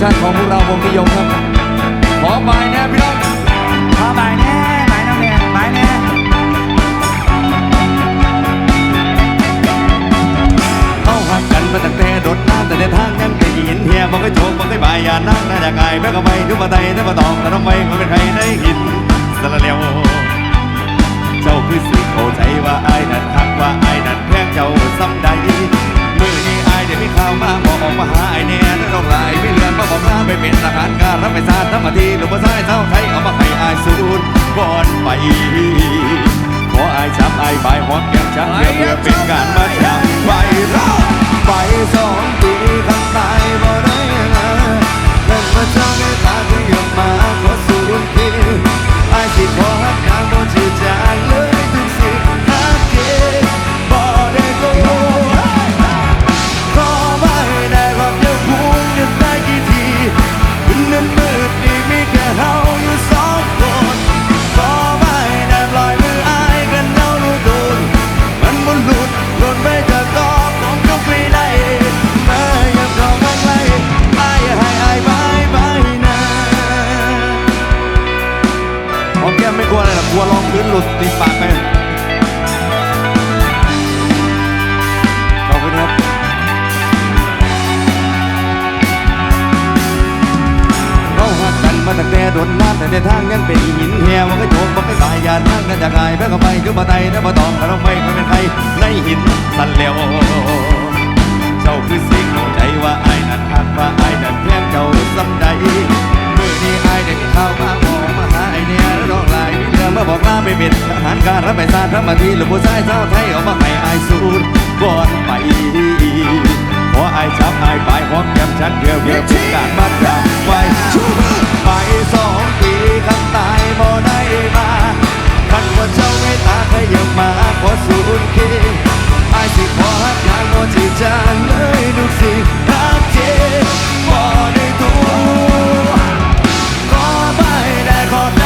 ชั่นของพวกเราวงนิยมครับ ขอหมายแน่พี่น้องขอหมายแน่หมายน้องแน่หมายแน่เข้าหักกันมาตั้งแต่โดดน้ำแต่ในทางยังได้ยินเฮียบอกให้โชคบอกให้บายอย่านั่งน่าจะกายแม่ก็ไม่ทุบมาไตทุบมาตองแต่ทำไมมันเป็นใครได้ยินสละเลียวเจ้าคือสิเข้าใจว่าไอ้ายนั้นหักว่าไอ้ายนั้นแพงเจ้าซ้ำใด มีข่าวมาบอกออกมาหาไอ้แน่แล้วน้องลายไม่เลือนมาบอกลาไปเป็นทหารการรับไปซาทำมาทีหรือว่าซ้ายเจ้าไทยเอามาให้อายสูดก่อนไปขออายจับไอ้ายบหอมแก้มฉันเพื่อเป็นการมาจำไปเราไปสองปีข้างตายบ่ได้นะเล่นมาจ้องให้ตาที่ยกมาขอสูญทีไอ้ายสิขอหัก ดติดปากไปขอบคุณครับเขาหักกันมาตั้งแต่โดนน้ำแต่ในทางยังเป็นหินเหี่ยวก็โจมบอกให้ตายยานทางนั้นจะกลายแม่ก็ไปคือมาไตถ้ามาตองเราไม่เป็นใครในหินสั่นเหลวเจ้าคือสิ่งข้าใจว่าไอ้นั้นหักว่าไอ้นั้นแพงเจ้าสำใดมือนี้ไอ้ายได้ข่าวมาบอกมาหาายมีเรื่องมาบอกลาไม่เป็นทหารการรับไปซาทำมาทีหรือผู้ชายเจ้าไทยเอามาให้ไอ้ายสูดก่อนไปขอไอ้จับไอ้ไปหอมแก้มฉันเพื่อเพื่อเป็นการมาจำไว้ไปสองปีคำตายบ่ได้มาคันว่าเจ้าไม่ตาขยับมาขอสูญคีไอ้สิขอหักยางบ่จีจางเลยดูสิหักเจ็บบ่ได้ตัวขอไม่ได้ขอ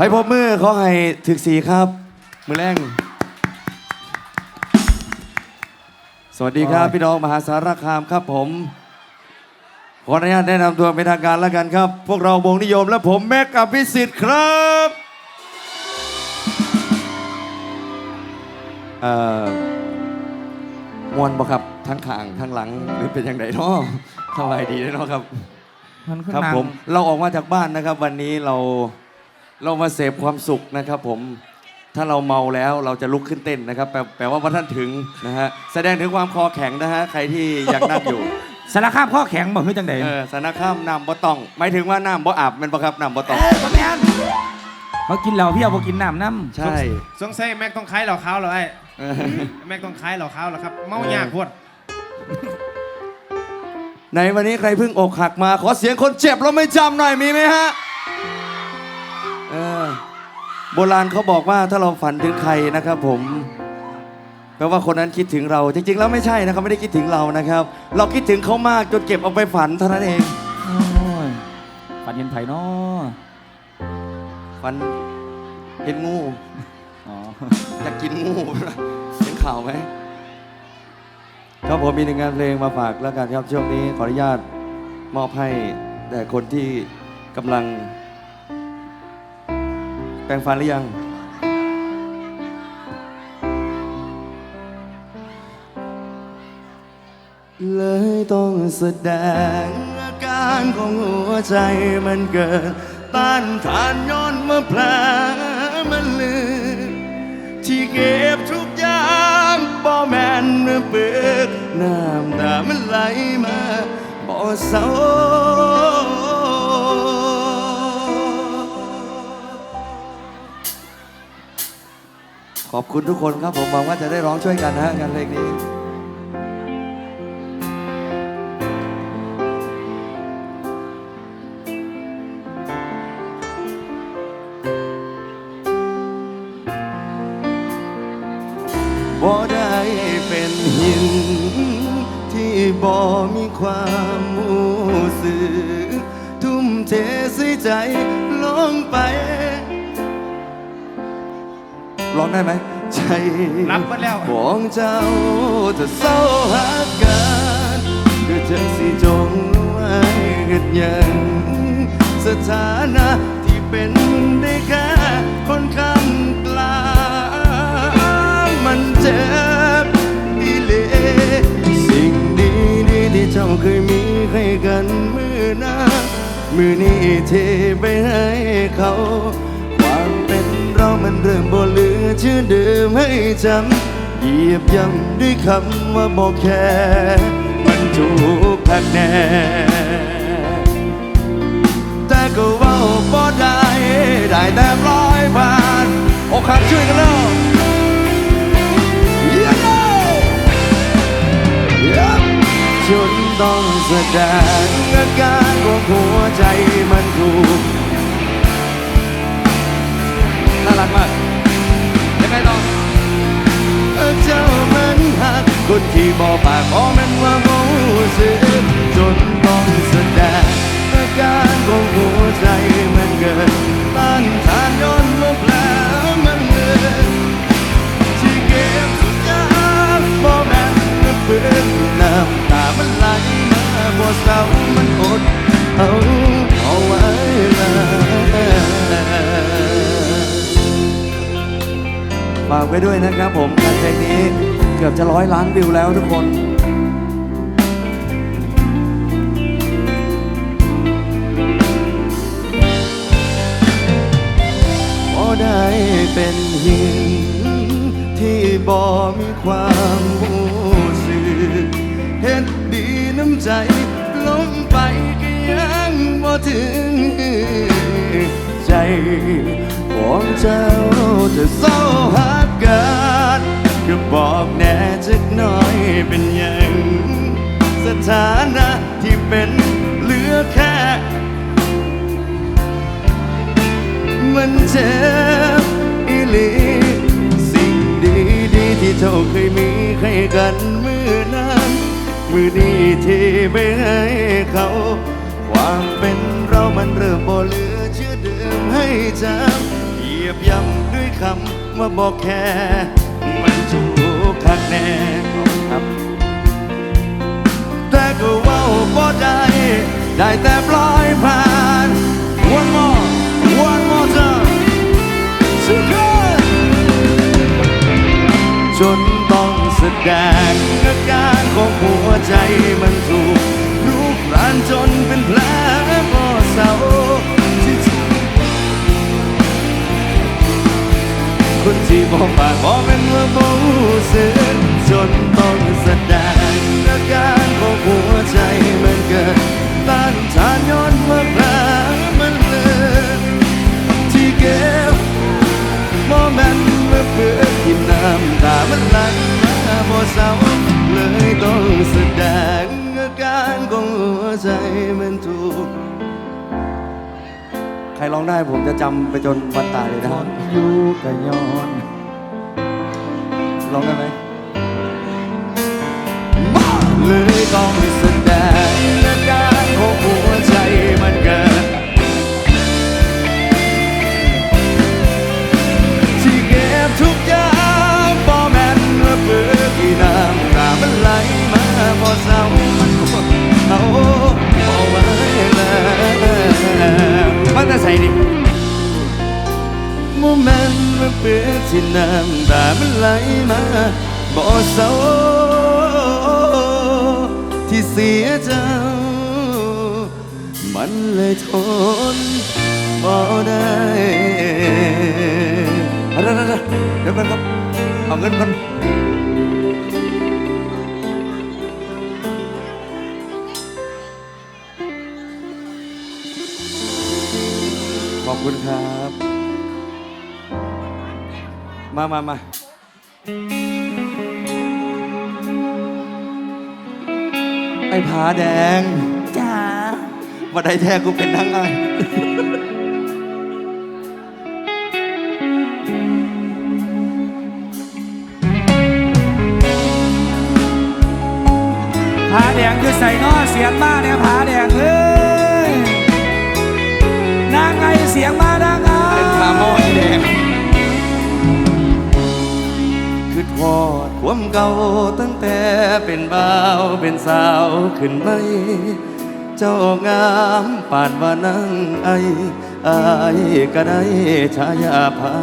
ไพ่พบมือขอให้ถึกสีครับ มือแรงสวัสดีครับ พี่น้องมหาสารคามครับผม ขออนุญาตแนะนำตัวเป็นทางการแล้วกันครับ พวกเราวงนิยมและผมแม็กกับพิสิทธิ์ครับเอ่อมวนบ่ครับทั้งข้างทั้งหลังหรือเป็นยังไงเนาะสบายดีเนาะครับ มันขึ้นครับนางผมเราออกมาจากบ้านนะครับ วันนี้เรา เรามาเสพความสุขนะครับผม ถ้าเราเมาแล้วเราจะลุกขึ้นเต้นนะครับ แปลแปลว่าวันท่านถึงนะฮะ แสดงถึงความคอแข็งนะฮะ ใครที่ยังนั่งอยู่ สารคามข้อแข็งบ่คือจังไดเออสารข้ามน้ำบ่ต้อง หมายถึงว่าน้ำบ่อาบแมันบ่ครับน้ำบ่ต้องเอ้ยบ่แม่นเขากินเหล้าพี่เอาบ่กินน้ำน้ำใช่ สงสัยแม็กต้องคล้ายเหล่าเขาเหรอไอ้เออแม็กต้องคล้ายเหล่าเขาเหรอครับ เมายากพวดในวันนี้ใครเพิ่งอกหักมา ขอเสียงคนเจ็บแล้วไม่จำหน่อยมีไหมฮะเออ โบราณเขาบอกว่าถ้าเราฝันถึงใครนะครับผมแปลว่าคนนั้นคิดถึงเรา จริงๆ แล้วไม่ใช่นะครับไม่ได้คิดถึงเรานะครับ เราคิดถึงเขามากจนเก็บเอาไปฝันเท่านั้นเองโอ้ยฝันเห็นไผเนาะฝันเห็นงูอ๋ออยากกินงูเห็นข่าวไหมครับผมมีหนึ่งงานเพลงมาฝากแล้วกันครับช่วงนี้ขออนุญาตมอบให้แต่คนที่กำลัง แปรงฟันหรือยัง เลยต้องแสดงอาการของหัวใจมันเกิดต้านทานย้อนเมื่อแผลมันลืมที่เก็บทุกอย่างบ่แม่นเมื่อเบิกน้ำตามันไหลมาบ่เศร้า อบคุณทุกคนครับ ผมหวังว่าจะได้ร้องช่วยกันนะฮะงานเพลงนี้ บ่ได้เป็นหิน ที่บ่มีความรู้สึกทุ่มเทใส่ใจลงไป ร้องได้ไหม รับมาแล้วของเจ้าถ้าเศร้าหักกันก็จะสิจงไว้เฮ็ดยังสถานะที่เป็นได้แค่คนข้างกลางมันเจ็บอีเลสิ่งดีดีๆที่เจ้าเคยมีให้กันมือหน้ามือนี้เทไปให้เขา มันเริ่มบ่เหลือชื่อเดิมให้จำเหยียบย่ำด้วยคำว่าบอกแค่ มันถูกหักแน่แต่ก็ว่าบ่ได้ได้แต่ปล่อยผ่านอกหักช่วยกันแล้วเย้เย้จนต้องแสดงอาการของหัวใจมันถูก รักมากยังไงต่อเจ้ามันหักคนที่บอกปากบอกมันว่า ด้วยนะครับผมงานเพลงนี้เกือบจะร้อยล้านวิวแล้วทุกคนบ่ได้เป็นหินที่บ่มีความรู้สึกเฮ็ดดีน้ำใจลงไปก็ยังบ่ถึงใจของเจ้าจะเศร้าหัก สถานะที่เป็นเหลือแค่ มันเจ็บอีหลีสิ่งดีดีๆที่เจ้าเคยมีให้กันมือนั้นมือนี้ที่ไปให้เขา ความเป็นเรามันเริ่มบ่เหลือเชื่อเดิมให้จำเหยียบย่ำด้วยคำว่าบอกแค่ มันถูกคักแน่ครับ ก็เว่าบ่ได้ได้แต่ปล่อยผ่าน one more one more time สุดยอดจนต้องแสดงอาการของหัวใจมันถูกรูปรานจนเป็นแผลก็เศร้าคนที่บอกปากบอกเป็นว่าบ่รู้สึกจนต้องแสดง เหมือนถูก ใครร้องได้ผมจะจำไปจนวันตายเลยนะทนอยู่ก็ย้อนร้องได้ไหมเลยต้องแสดงอาการของหัวใจมันเกินที่เก็บทุกอย่างบ่แม่นว่าเพื่อที่น้ำตามันไหลมาพอเศร้า ที่น้ำตามันไหลมาบ่เศร้าที่เสียเจ้า มันเลยทนบ่ได้เดี๋ยวเดี๋ยวเดี๋ยวเดี๋ยวก่อนครับ เอาเงินก่อนขอบคุณครับ มามามาไอ้ผาแดงจ้าว่าได้แท้กูเป็นทั้งไงผาแดงคือใส่นอเสียงมาเนี่ยผาแดงเอ้ยนางไงเสียงมาน ความเก่าตั้งแต่เป็นบ่าวเป็นสาวขึ้นไหม เจ้างามปานว่านั่งไออายก็ได้ฉายาผา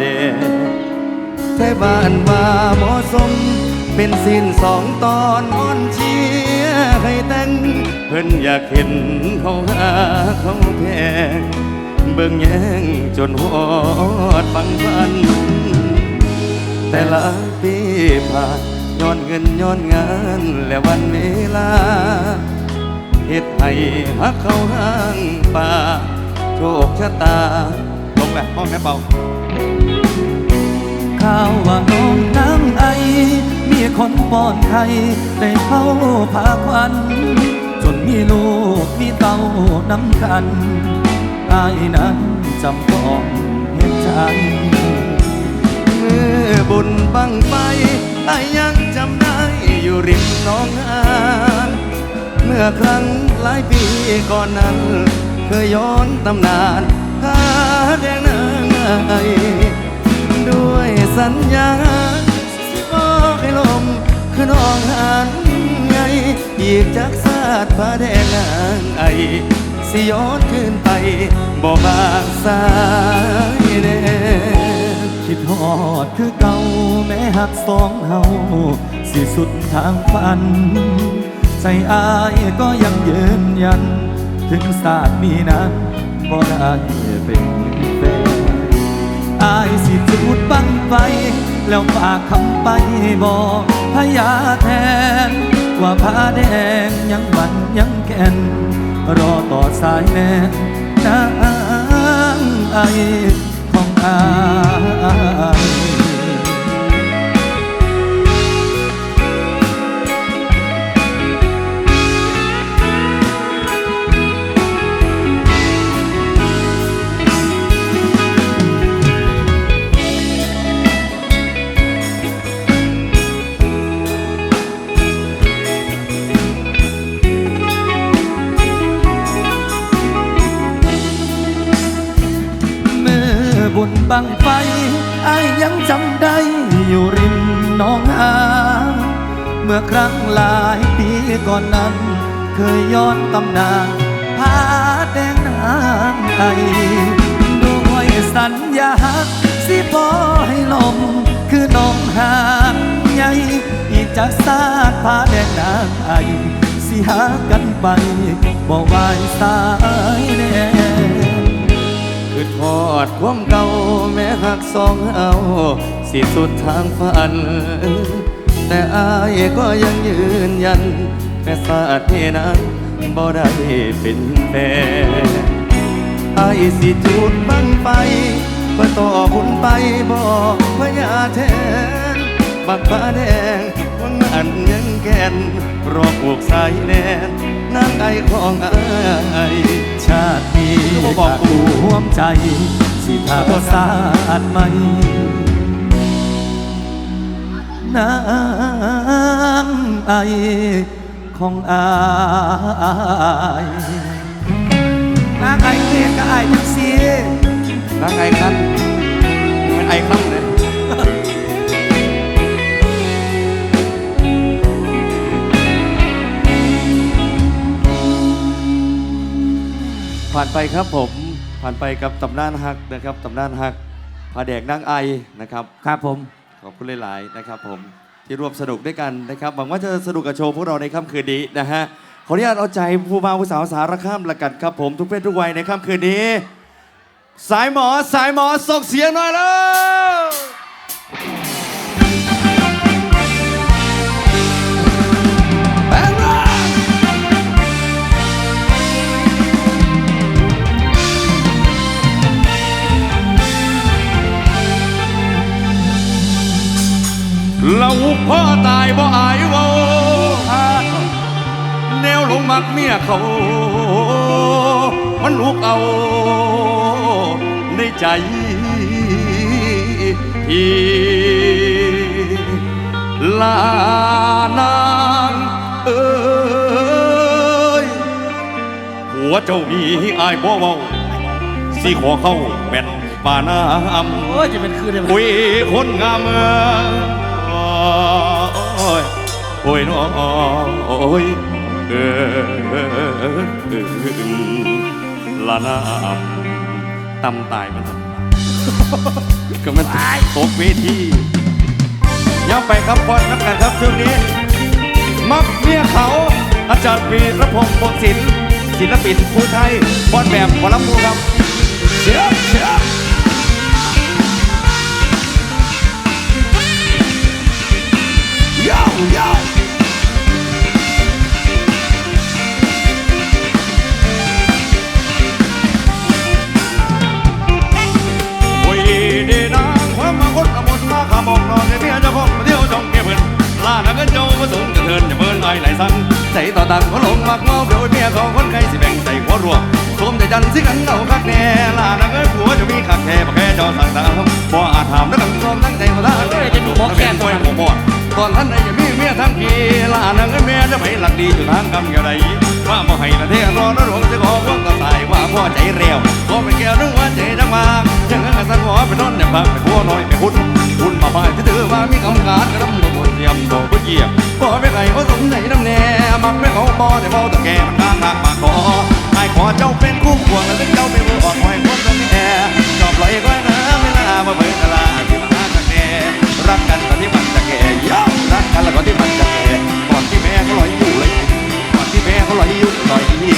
แดงแท่บ้านว่าเหมาะสม เป็นสิ้นสองตอนอ่อนเชียให้แต่งเพิ่นอยากเห็นเขาหาเขาแพงเบิ่งแย่งจนหอดฟังฟัน แต่ลายปีผ่านย้อนเงินย้อนงานและวันเวลาเฮ็ดให้ฮักเขาห้างป่าโชคชะตาลงแบบห้องแม่เบาข่าวว่าน้องนางไอ มีคนป้อนไข่ได้เข้าพาควัน จนมีลูกมีเต้าน้ำกันอายนั้นจำต้องเห็นใจ บุญบังไฟไอ้ยังจำได้อยู่ริมน้องหานเมื่อครั้งหลายปีก่อนนั้น เคยย้อนตำนานพาแดงนางไอด้วยสัญญาสิบอกให้ลมคือน้องหันไงอีกจากศาสตร์พาแดงนางไอสิย้อนขึ้นไปบ่บางสายแน่ คิดฮอดคือเก่าแม้หักสองเฮาสิสุดทางฝันใจอายก็ยังยืนยัน ถึงศาสตร์นี้นั้นบ่ได้เป็นแฟนอายสิจุดบังไฟแล้วฝากคำไปบอกพญาแทน ว่าผ้าแดงยังบันยังแก่น รอต่อสายแน่นางไอของอา บังไฟไอ้ายยังจำได้อยู่ริมน้องหาเมื่อครั้งหลายปีก่อนนั้น เคยย้อนตำนานพาแดงนางไอด้วยสัญญาสิบอให้ลมคือน้องหางใหญ่อีกจากซาดพาแดงนางไอสิหากันไปบ่วายสายแน่ คือทอดความเก่าแม้หักสองเอาสิสุดทางฝัน แต่อายก็ยังยืนยัน แม้ศาสตร์นี้นั้นบ่ได้เป็นแฟนอายสิจุดบังไปเพื่อต่อบุญไปบอกพญาแทนบักฟ้าแดงวังอันยังแก่นรอผูกสายแนน นางไอของอายชาตินี้ก็บอกกูห่วมใจ สิทาก็สาดไหมนางไอของอายนางไอเรียกก็อายจังสินางไอคันมันไอคันเลย ผ่านไปครับผมผ่านไปกับตำนานฮักนะครับตำนานฮักพาแดกนางไอนะครับครับผมขอบคุณหลายๆนะครับผมที่ร่วมสนุกด้วยกันนะครับหวังว่าจะสนุกกับโชว์พวกเราในค่ำคืนนี้นะฮะขออนุญาตเอาใจผู้บ่าวผู้สาวสารข้ามละกันครับผมทุกเพศทุกวัยในค่ำคืนนี้ สายหมอสายหมอส่งเสียงหน่อยแล้ว บ่อายเว้าแนวลงมักเมียเขา มันลุกเอาในใจที่ลานางเอ้ยหัวเจ้ามีอายบ่เว้าสิขอเข้าเป็นปาน้ำโอ้ยจะเป็นคืนเลยคุยคนงามเมืองโอ้ย โอ้ยน้องโอ้ยเออเออเออเออละน้ำตำตายมันก็มันตกเวทีย้ำไปครับบอลนักกันครับช่วงนี้ มักเมียเขา อาจารย์ปีระพงศ์พงศิลป์ศิลปินผู้ไทยบอลแบบบอลำพูครับเชียบเชียบาสูงจะเทินจะเบิ่นไอ้ไหลสั่งใจต่อตังเขาหลงมักเมาเดี๋ยวเมียของคนไกลสิแบ่งใจหัวรัวสวมใจจันทร์สิกันเอาคักแน่ลานักเงินผัวจะมีคักแค่บ่แค่จ้าสั่งตาบ่อาจถามนักกันรวมตั้งใจมาได้จะดูบ่แค่ตัวบ่บ่ ตอนท่านใดจะมีเมียทั้งทีลานักเงินเมียจะไปหลักดีอยู่ทางกำอย่างไรว่าบ่ให้ละเทรอนหลวงจะขอพวกก็ตายว่าพ่อใจเร็วก็เป็นแก้วนึกว่าใจจังมาจังเงินสันหัวไปนอนเนี่ยพักไปพัวน้อยไปคุณคุณมาพายที่ถือว่ามีกำการกระดำบนเทียมโตก็เหยียบบ่ไม่ไก่ก็สมใจน้ำแน่มักไม่เขาบ่แต่เบาตะแกมันข้างมากมาขอไอ้ขอเจ้าเป็นคู่ควงแล้วเจ้าเป็นมืออ่อนคอยคนตรงนี้แอชอบลอยก้อยน้ำเวลามาเบิกตลาดที่มาหาตะแกรักกัน แล้วก็ที่มันจะแก่ก่อนที่แม่เขาลอยอยู่เลยก่อนที่แม่เขาลอยอยู่ลอยที่นี่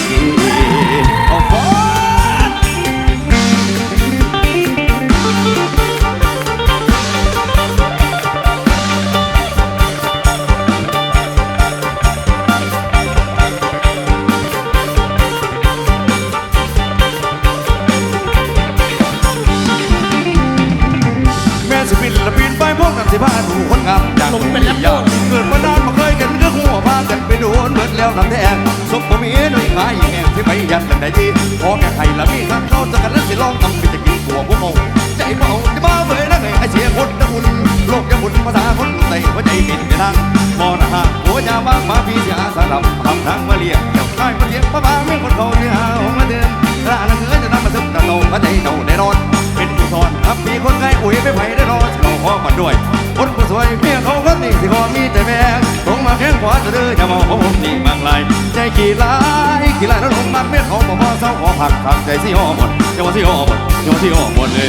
แล้วน้ำแดงสมผมมีหน่วยขายแห่งที่ไปยันกันได้ดีพอแค่ไทยละมีข้างเข้าจะกันแล้วสิลองทำเป็นจะกินหัวพวกเมาใจเมาจะบ้าเบยนักไอ้เสียคนนะคุณโลกจะหมุนภาษาคนใส่หัวใจปิดจะดังมอนะฮะหัวยาบ้างมาพี่เสียสลับทำทางมาเรียกเจ้าชายมาเรียกป้าบ้าไม่คนเขาเนื้อหงมาเดินร้านนั้นเจะนำมาซึมตะโลมาใจเจ้าแน่นอนเป็นผู้สอนครับมีคนไงอุ้ยไม่ไหวได้รอจะรอขอมาด้วย คนผู้สวยเมียเขาคนนี้สิขอมีแต่แม่ตรงมาแข้งขวาจะเดือยจะมองผมผมนี่บางลายใจกี่ลายกี่ลายแล้วลงมันเมียเขาบอกว่าเศร้าขอผักทางใจสิห่อหมดจะว่าสิห่อหมดจะว่าสิห่อหมดเลย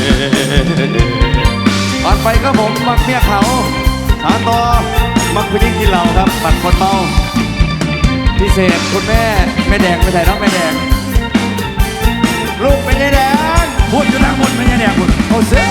ผ่านไปครับผมมักเมียเขาถามต่อมักผู้หญิงกินเหล้าครับบัดคนเมาพิเศษคุณแม่แม่แดงไม่ใช่น้องแม่แดงลูกเป็นยายแดงพูดอยู่ทางบนเป็นยายแดงพูดเอาเสีย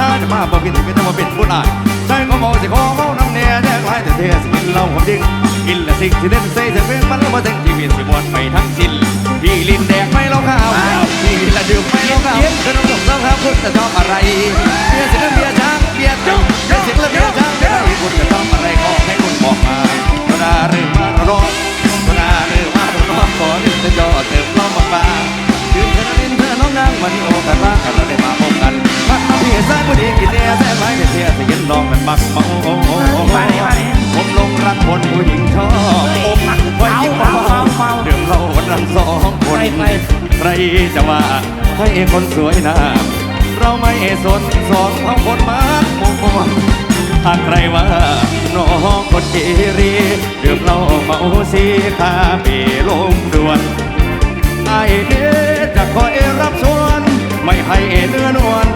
ำดังยังเป็นชาจะมาบ่กินก็จะมาเป็นผู้นายใช่ก็มองสิขอเมาน้ำแน่แน่คล้ายแต่เทสกินเหล้าผมจริงกินละสิ่งที่เด่นใส่เสียงเพลงมันแล้วมาถึงชีวิตสิมวนไปทั้งสิ้นพี่ลินแดงไม่เล่าข้าวพี่ละดื่มไม่เล่าข้าวเธอต้องส่งเสริมครับคุณจะชอบอะไรเบียร์สิงเบียร์ช้างเบียร์จุ๊บเบียร์สิงเบียร์ช้างเบียร์คุณจะชอบอะไรขอให้คุณบอกมาก็ได้หรือมาร้องก็ได้หรือมาร้องขอหนึ่งจะยอดเติมล้อมบางๆยืนเธอลินเธอน้องนางวันนี้โอกาสว่ากันเราได้มาพบกัน มามาพี่สายผู้ดีกินเนี่ยแท้ไม้เทียสิเห็นน้องมันมักเมาเลยผมลงรักคนผู้หญิงชอบอกหักไว้ที่เมาเดือดเราวันนั้นสองคนใครจะว่าให้คนสวยนะเราไม่สนสองเขาคนมากมงคลหากใครว่าน้องคนเกเรดื่มเหล้าเมาสีคาเบลมด่วนไอเดจะคอยรับส่วนไม่ให้เนื้อนวล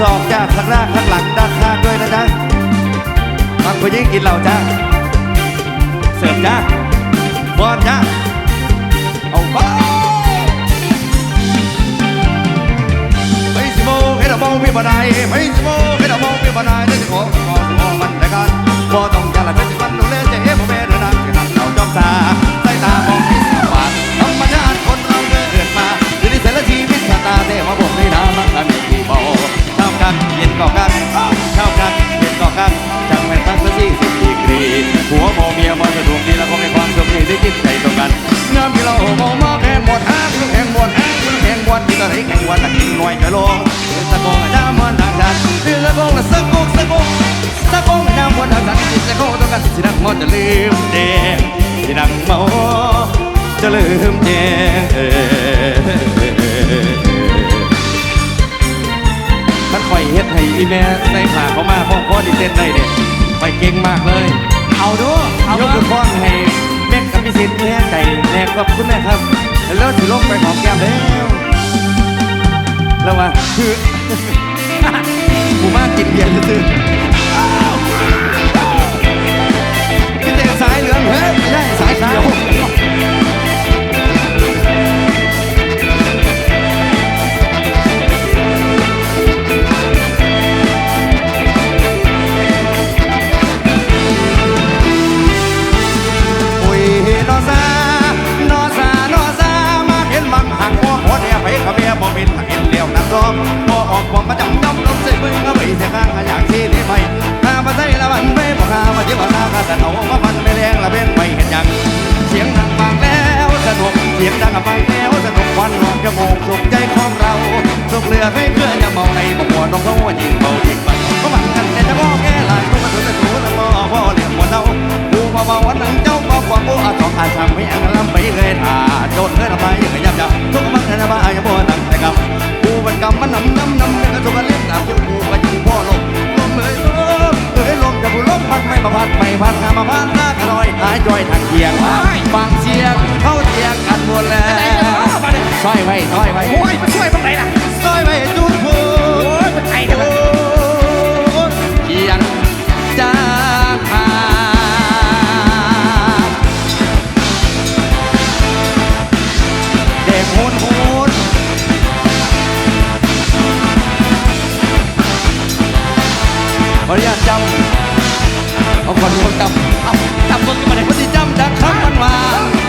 ศอกจ้าข้างหน้าข้างหลังด้านข้างด้วยนะจ๊ะฟังคนยิ่งกินเหล่าจ้าเสิร์ฟจ้าบอลจ้าเอาไปไม่สิโมให้เรามองพี่บ่ได้ไปสิโมให้เรามองพี่บ่ได้จะขอของ กินหน่วยจะลงสะโกงน้ำมันทางดันสะกงละสะโกงสะโกงสะโกงน้ำมันทางดันสะโกงต้องกันสินังมอจะลืมแดงสินังเมาจะลืมแดงมันคอยเฮ็ดให้อีแม่ใส่ผ้าเขามาพ่อพ่อดีเต้นได้เด็ไปเก่งมากเลย เอาดูเอายกมือฟ้อนให้แม่กับพี่สิทธิ์แม่ใจแม่กับคุณแม่ครับ แล้วสิลงไปหอมแก้มแล้ว แล้วว่าคือกูมากกินเบียร์ซื่อๆพี่เต้สายเหลืองเฮ้ยไม่ใช่สายเขียวอุ้ยนอซานอซานอซามาเห็นมังหักหัวหัวเนี่ยะเบียบ่เป็นเห็นเลี้ยวน้ำซ้อมบ่ออกความประจำจำลงใส่มือก็ไม่เสียข้างอยากชี้นี่ไปข้ามาใส่ละมันไปบ่ข้ามาที่บ่ข้าข้าแต่เอามาพันไปแรงละเป็นไปเห็นยังเสียงดังฟังแล้วสนุกเสียงดังฟังแล้วสนุกควันหอมจมูกสุขใจของเราสุขเหลือให้เพื่อนอย่ามองในบ่หัวน้องเขายิ่งเบายิ่งไปก็บังกันแต่จะบ่แก้หลายต้มาถึงจะถูแล้วบ่บ่เลี้ยงบ่เท่ากูมาเบาวันนั้นเจ้าก็ความกูอาจต้องอาจทำให้อังลำไปเลยถ่าโจนเคยทำไมยังไงยับยับทุกมันแค่บ้าอย่าบ่ตั้งแต่ กูเป็นกรรมมันนำนำนำเป็นกระจกเล่นตามกูกูก็ยิงพ่อลงลมเอ้ยลมเอ้ยลมจะบุลมพัดไม่มาพัดไม่พัดงามาพัดหน้ากระลอยหายจอยทางเทียงฟังเสียงเข้าเทียงกันหมดแล้วซอยไว้ซอยไว้โอ้ยมาช่วยบ้างไหนล่ะซอยไว้ ออนุญาตจำเอาคนคนจำเอาจำคนกันมาเลยคนที่จำจากคำมันมา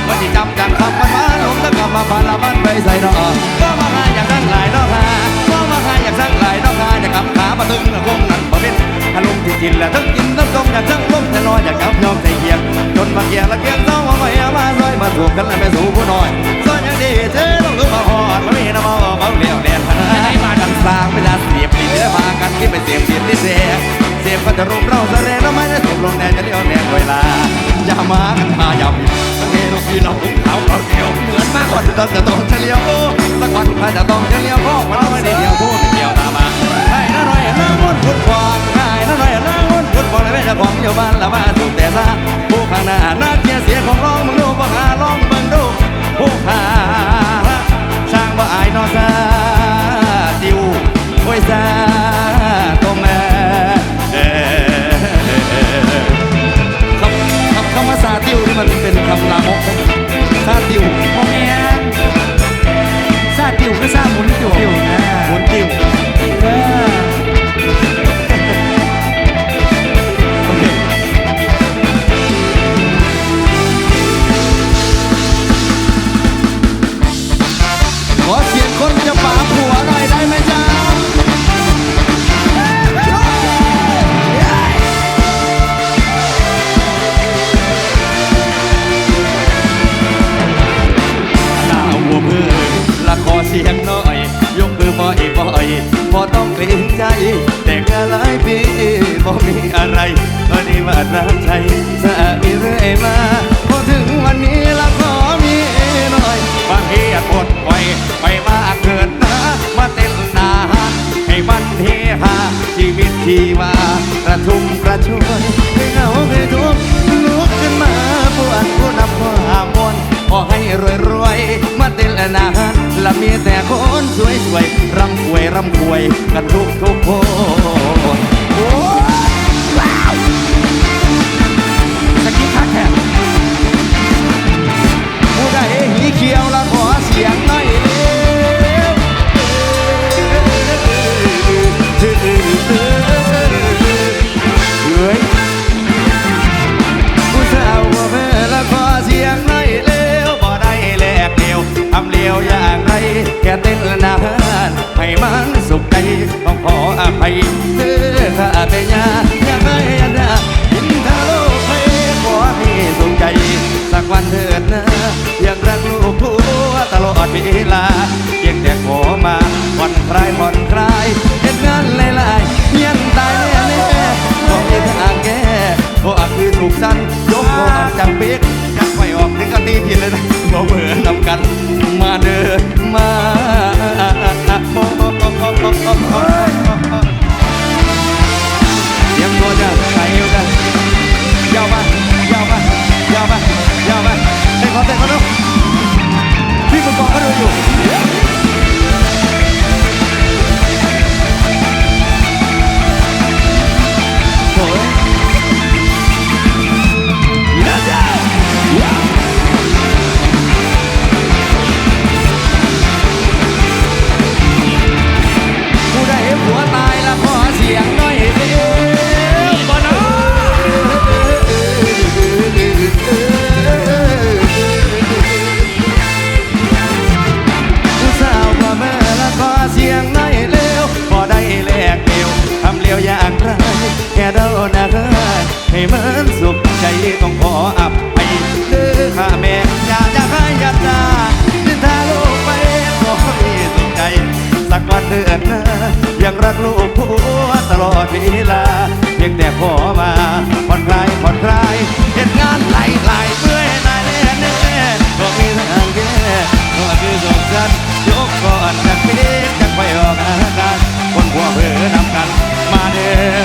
คนที่จำจากคำมันมาลงตะกำมาพาละมันไปใส่ดอกก็มาหาอยากสั่งหลายดอกหาก็มาหาอยากสั่งหลายดอกหาอยากกำขามาตึงละคงนั้นบ่เป็นถ้าลงที่จินแล้วทั้งกินทั้งต้มอยากสั่งลมแต่ลอยอยากกับยอมใจเกียงจนมาเกียร์ละเกียงเศร้ามาไม่เอามาซอยมาถูกกันแล้วไปสู่ผู้น้อยซอยอย่างดีเธอต้องรู้มาหอดมาไม่น้ำเอาเอาเลี้ยวแดนพนามาดังสร้างเวลาเสียบลิ้นแล้วพากันที่ไปเสียบดินที่เสียเสียบ ก็จะรูปเราแสดงแล้วไม่ได้ถูกลงแดงจะเรียวแดงเวลาอย่ามากันพาอย่าบิสังเกตลูกพี่เราลุกเขาเราเดียวเหมือนมากกว่าตอนจะต้องเฉลียวสักวันใครจะต้องเฉลียวพ่อเราไม่ได้เดียวพูดเดียวตามมาให้น้าหน่อยน้ามุ่นพุดวามง่ายน้าหน่อยน้ามุ่นพุดวามเลยแม่จะของอยู่บ้านละบ้านถูกแต่ซาผู้ข้างหน้านักเกียเสียของร้องมึงดูบ่หาร้องมึงดูผู้ข้าช่างบ่อายนอซาติวโอ้ยซา มันเป็นคำลามกถ้าติวพ่อแม่ วยกันทุกทุก ให้มันสุขใจต้องขออับไปเด้อข้าแม่อย่าอยาขายอย่าตาเดินทางโลกไปขอให้สุขใจ สักวันเถิดนะยังรักลูกผัวตลอดเวลา เพียงแต่พอมาผ่อนคลายผ่อนคลายเห็นงานไหลไหลเมื่อยนายแน่แน่ก็มีทางแก้ก็คือจบขสันยกก่อนจากเพชจะไปออกอากาศคนพวกเพื่อนำกันมาเดิน